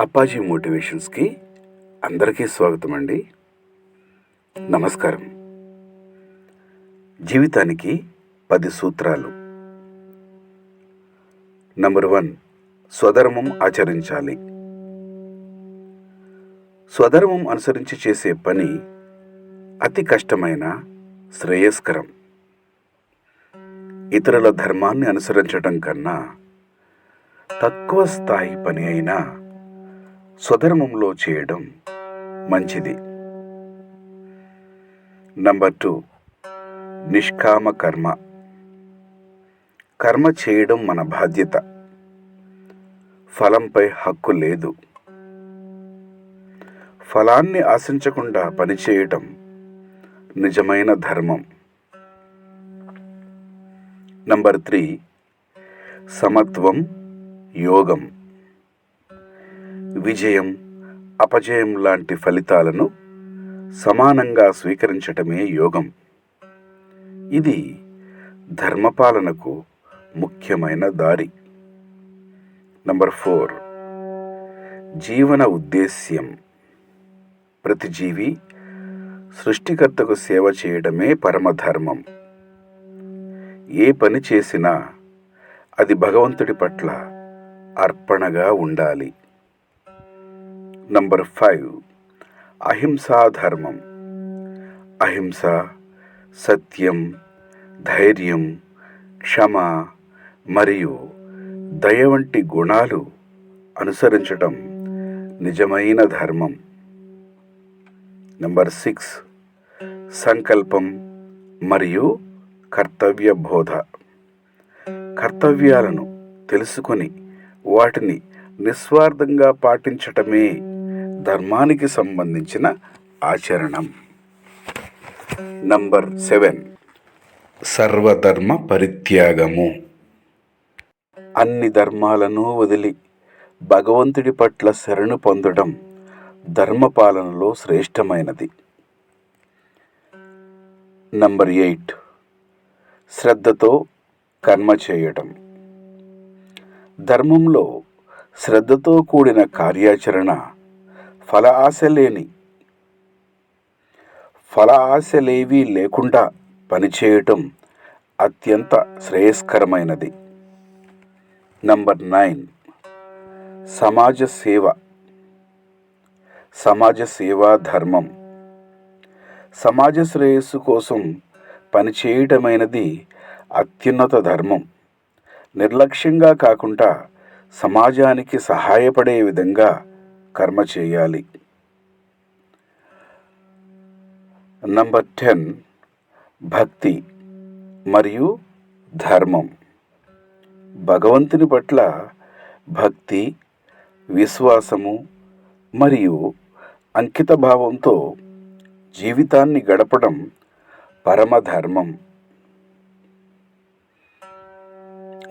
అప్పాజీ మోటివేషన్స్కి అందరికీ స్వాగతం అండి నమస్కారం. జీవితానికి పది సూత్రాలు. నంబర్ వన్ స్వధర్మం ఆచరించాలి. స్వధర్మం అనుసరించి చేసే పని అతి కష్టమైన శ్రేయస్కరం. ఇతరుల ధర్మాన్ని అనుసరించడం కన్నా తక్కువ స్థాయి పని అయినా స్వధర్మంలో చేయడం మంచిది. నంబర్ టూ నిష్కామ కర్మ. కర్మ చేయడం మన బాధ్యత. ఫలంపై హక్కు లేదు. ఫలాన్ని ఆశించకుండా పనిచేయటం నిజమైన ధర్మం. నంబర్ త్రీ సమత్వం యోగం. విజయం అపజయం లాంటి ఫలితాలను సమానంగా స్వీకరించటమే యోగం. ఇది ధర్మపాలనకు ముఖ్యమైన దారి. Number four. జీవన ఉద్దేశ్యం. ప్రతి జీవి సృష్టికర్తకు సేవ చేయడమే పరమధర్మం. ఏ పని చేసినా అది భగవంతుడి పట్ల అర్పణగా ఉండాలి. Number five. అహింసా ధర్మం. అహింస సత్యం ధైర్యం క్షమ మరియు దయ వంటి గుణాలు అనుసరించటం నిజమైన ధర్మం. Number six. సంకల్పం మరియు కర్తవ్య బోధ. కర్తవ్యాలను తెలుసుకొని వాటిని నిస్వార్థంగా పాటించటమే ధర్మానికి సంబంధించిన ఆచరణం. Number seven సర్వధర్మ పరిత్యాగము. అన్ని ధర్మాలను వదిలి భగవంతుడి పట్ల శరణు పొందడం ధర్మపాలనలో శ్రేష్టమైనది. నంబర్ ఎయిట్ శ్రద్ధతో కర్మ చేయటం ధర్మంలో శ్రద్ధతో కూడిన కార్యాచరణ ఫల ఆశ లేని ఫల ఆశలేవీ లేకుండా పనిచేయటం అత్యంత శ్రేయస్కరమైనది. Number nine. సమాజ సేవ. సమాజ సేవా ధర్మం. సమాజ శ్రేయస్సు కోసం పనిచేయటమైనది అత్యున్నత ధర్మం. నిర్లక్ష్యంగా కాకుండా సమాజానికి సహాయపడే విధంగా కర్మ చేయాలి. నంబర్ టెన్ భక్తి మరియు ధర్మం. భగవంతుని పట్ల భక్తి విశ్వాసము మరియు అంకిత భావంతో జీవితాన్ని గడపడం పరమధర్మం.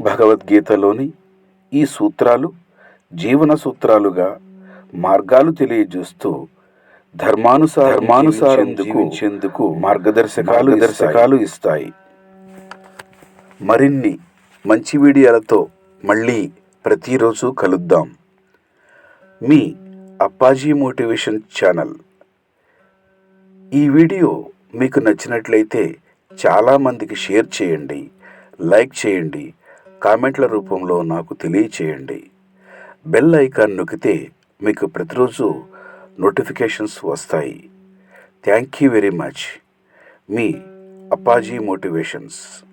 భగవద్గీతలోని ఈ సూత్రాలు జీవన సూత్రాలుగా మార్గాలు తెలియజేస్తూ ధర్మానుసార జీవించేందుకు మార్గదర్శకాలు దర్శకాలు ఇస్తాయి. మరిన్ని మంచి వీడియోలతో మళ్ళీ ప్రతిరోజు కలుద్దాం. మీ అప్పాజీ మోటివేషన్ ఛానల్. ఈ వీడియో మీకు నచ్చినట్లయితే చాలామందికి షేర్ చేయండి లైక్ చేయండి కామెంట్ల రూపంలో నాకు తెలియచేయండి. బెల్ ఐకాన్ నొక్కితే మీకు ప్రతిరోజు నోటిఫికేషన్స్ వస్తాయి. Thank you very much. Me Appaji motivations.